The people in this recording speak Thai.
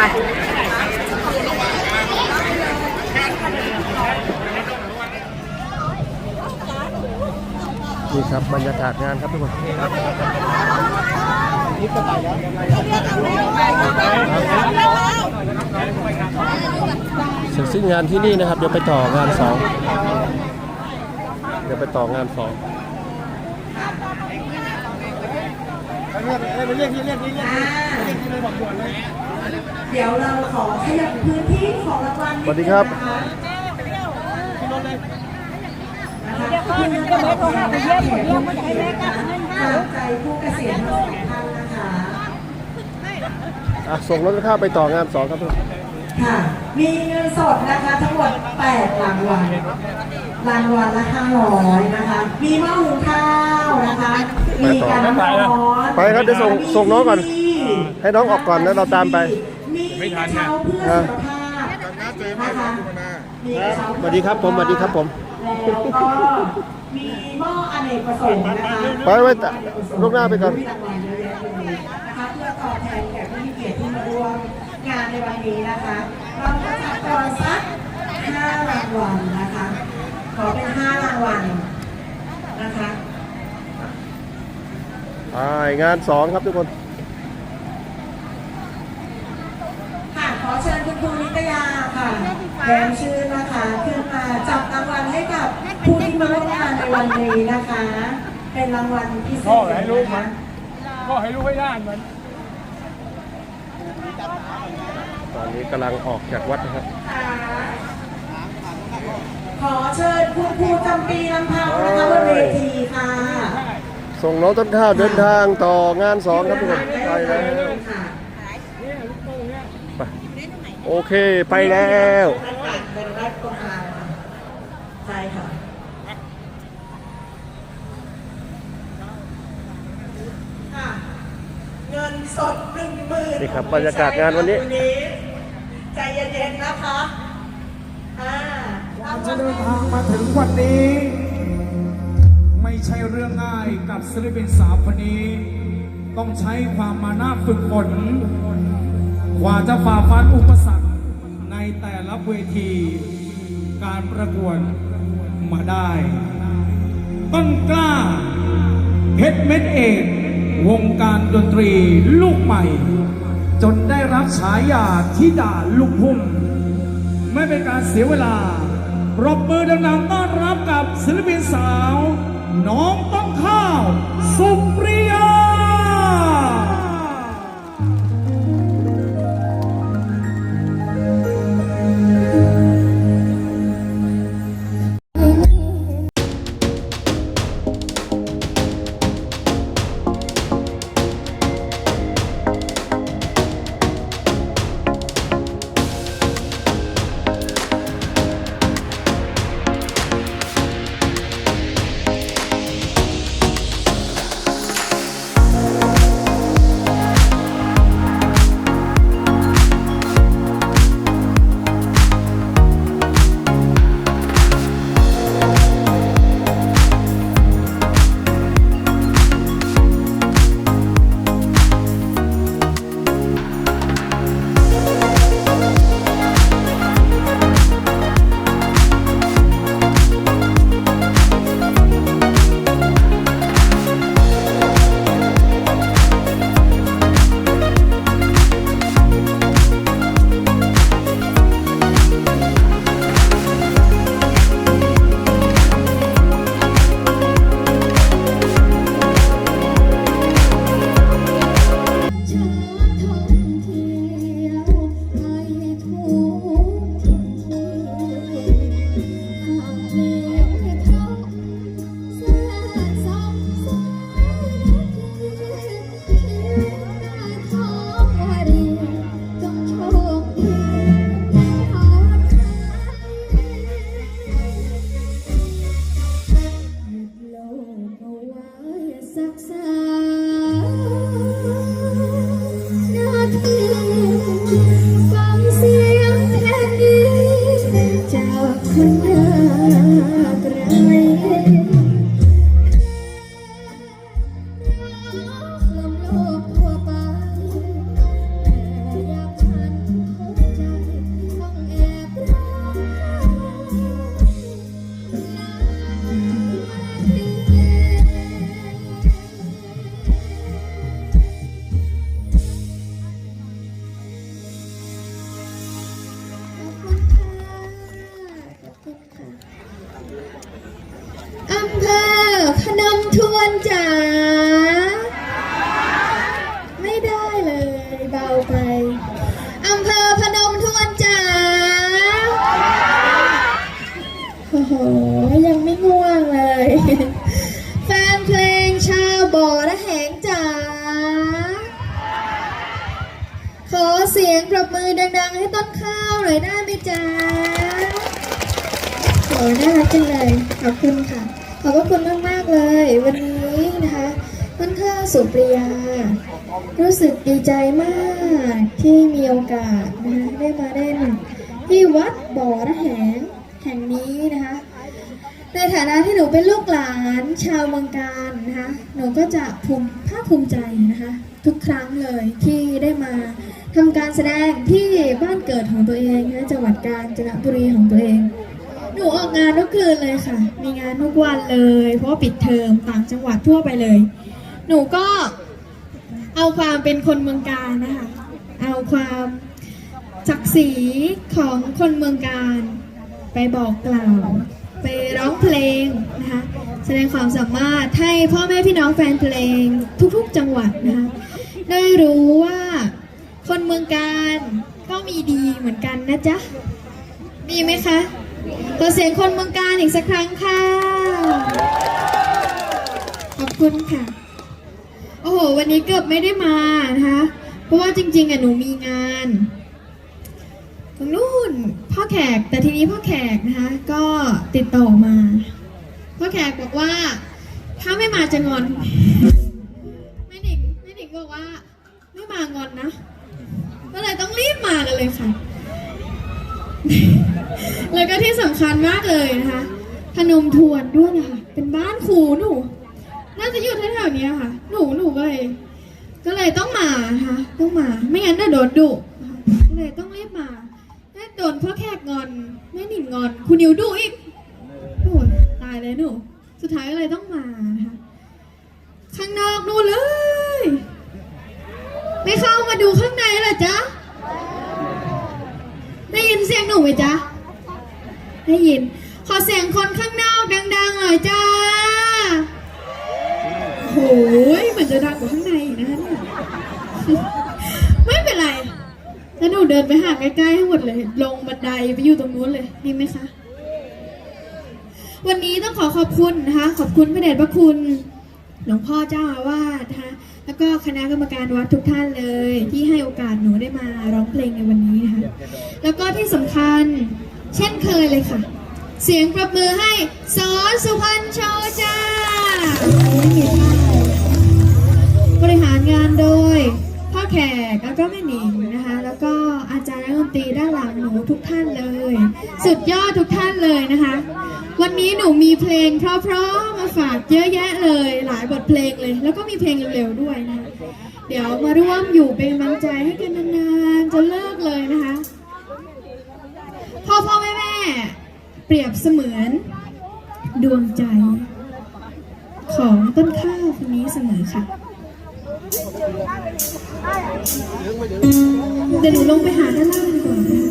ไปนี่ครับบรรยากาศงานครับทุกคนเสร็จสิ้นงานที่นี่นะครับ เดี๋ยวไปต่องานสองเดี๋ยวไปต่องานสองเดี๋ย วเราขอขยับพื้นที่ของรางวัลสวัสดีครับคุณจะไม่โทรหาไปเยี่ยมเยี่ยมไม่ได้แม่กับเงินห้าใจผู้เกษียณทั้งสองท่านนะคะอะส่งรถข้าวไปต่องานสองครับทุกคนค่ะ มีเงินสดนะคะทั้งหมด8รางวัลรางวัลละ500นะคะ มีหม้อหุงข้าวนะคะ มีการน้ำร้อนไปครับเดี๋ยวส่งส่งน้องก่อน ให้น้องออกก่อนแล้วเราตามไป มีกระเช้าเพื่อสุขภาพนะคะมีกระเช้าสวัสดีครับผมสวัสดีครับผม แล้วก็มีหม้ออเนกประสงค์นะคะไปไว้ล่วงหน้าไปก่อน มีรางวัลเยอะแยะเลยนะคะเพื่อตอบแทนแขกผู้มีเกียรติที่มาร่วมงานในวันนี้นะคะเราจะจัดก่อนสักห้ารางวัลนะคะ ขอเป็นห้ารางวัลนะคะ ไปงานสองครับทุกคน ค่ะขอเชิญคุณครูนิตยาค่ะ แย้มชื่อนะคะ ขึ้นมาจับรางวัลให้กับผู้ที่มาร่วมงานในวันนี้นะคะ เป็นรางวัลพิเศษพ่อให้ลูกนะมัคะนก็ให้ลูกให้ด้านมัน ตอนนี้กำลังออกจากวัดนะครับขอเชิญคุณครูจำปีลำพังนะคะบนเวทีค่ะส่งน้องต้นข้าวเดินทางต่องานสองครับทุกคนไปแล้ว ค่ะ ไปโอเคไปแล้วด้านหลังเป็นรัฐกทางค่ะใช่ค่ะค่ะเงินสดหนึ่งหมื่นนี่ครับบรรยากาศงานวันนี้ ใจเย็นๆนะคะอ่าจะเดินทางมาถึงวันนี้ ไม่ใช่เรื่องง่ายกับศิลปินสาวคนนี้ ต้องใช้ความมานะฝึกฝน กว่าจะฝ่าฟันอุปสรรคในแต่ละเวทีการประกวดมาได้ ต้นกล้าเพชรเม็ดเอกวงการดนตรีลูกใหม่ จนได้รับฉายาทิดาลูกพุ่งไม่เป็นการเสียเวลาปรบมือดังๆต้อนรับกับศิลปินสาว น้องต้องข้าว สุปริ sa ยังไม่ง่วงเลย แฟนเพลงชาวบ่อและแหงจ๋า ขอเสียงปรบมือดังๆ ให้ต้นข้าวหน่อยได้ไหมจ๊ะโอ้น่ารักจังเลย ขอบคุณค่ะ ขอบพระคุณมากๆเลย วันนี้นะคะต้นข้าวสุปริยา รู้สึกดีใจมากที่มีโอกาสนะคะได้มาเล่นที่วัดบ่อระแหง นี้นะคะ ในฐานะที่หนูเป็นลูกหลานชาวเมืองการนะคะ หนูก็จะภูมิภาคภูมิใจนะคะ ทุกครั้งเลยที่ได้มาทำการแสดงที่บ้านเกิดของตัวเองนะจังหวัดกาญจนบุรีของตัวเอง หนูออกงานทุกคืนเลยค่ะ มีงานทุกวันเลย เพราะปิดเทอมต่างจังหวัดทั่วไปเลย หนูก็เอาความเป็นคนเมืองการนะคะ เอาความศักดิ์ศรีของคนเมืองการ ไปบอกกล่าว ไปร้องเพลงนะคะแสดงความสามารถให้พ่อแม่พี่น้องแฟนเพลงทุกๆจังหวัดนะคะได้รู้ว่าคนเมืองการก็มีดีเหมือนกันนะจ๊ะ มีไหมคะขอเสียงคนเมืองการอีกสักครั้งค่ะ ขอบคุณค่ะ โอ้โห วันนี้เกือบไม่ได้มานะคะ เพราะว่าจริงๆอะหนูมีงาน ตรงนู่น พ่อแขกแต่ทีนี้พ่อแขกนะคะก็ติดต่อมา พ่อแขกบอกว่า ถ้าไม่มาจะงอนแม่หนิงแม่หนิงบอกว่า ไม่มางอนนะ ก็เลยต้องรีบมากันเลยค่ะ แล้วก็ที่สำคัญมากเลยนะคะพนมทวนด้วยนะคะเป็นบ้านครูหนูน่าจะอยู่แถวๆนี้ค่ะ หนูหนูก็เลย ก็เลยต้องมานะคะต้องมา ไม่งั้นจะโดนดุก็เลยต้องรี โดนพ่อแขกงอนแม่หนิงงอน คุณนิวดุอีกโอ้ยตายเลยหนู สุดท้ายก็เลยต้องมานะคะข้างนอกนู่นเลย ไม่เข้ามาดูข้างในเหรอจ๊ะ ได้ยินเสียงหนูไหมจ๊ะ ได้ยิน ขอเสียงคนข้างนอกดังๆหน่อยจ้าโอ้ยเหมือนจะดังกว่าข้างในอีกนะเนี่ย แล้วหนูเดินไปหาใกล้ๆให้หมดเลย ลงบันไดไปอยู่ตรงนู้นเลยดีไหมคะ วันนี้ต้องขอขอบคุณนะคะ ขอบคุณพระเดชพระคุณหลวงพ่อเจ้าอาวาสนะคะ แล้วก็คณะกรรมการวัดทุกท่านเลย ที่ให้โอกาสหนูได้มาร้องเพลงในวันนี้นะคะ แล้วก็ที่สำคัญเช่นเคยเลยค่ะ เสียงปรบมือให้สอนสุพรรณโชว์จ้าบริหารงานโดยพ่อแขกแล้วก็แม่หนิงนะคะ อาจารย์นักดนตรีด้านหลังหนูทุกท่านเลย สุดยอดทุกท่านเลยนะคะ วันนี้หนูมีเพลงเพราะๆมาฝากเยอะแยะเลย หลายบทเพลงเลย แล้วก็มีเพลงเร็วๆด้วยนะคะเดี๋ยวมาร่วมอยู่เป็นกำลังใจให้กันนานๆจนเลิกเลยนะคะพ่อพ่อแม่แม่เปรียบเสมือนดวงใจ ของต้นข้าวคนนี้เสมอค่ะ เดี๋ยวหนูลงไปหาด้านล่างดีกว่าน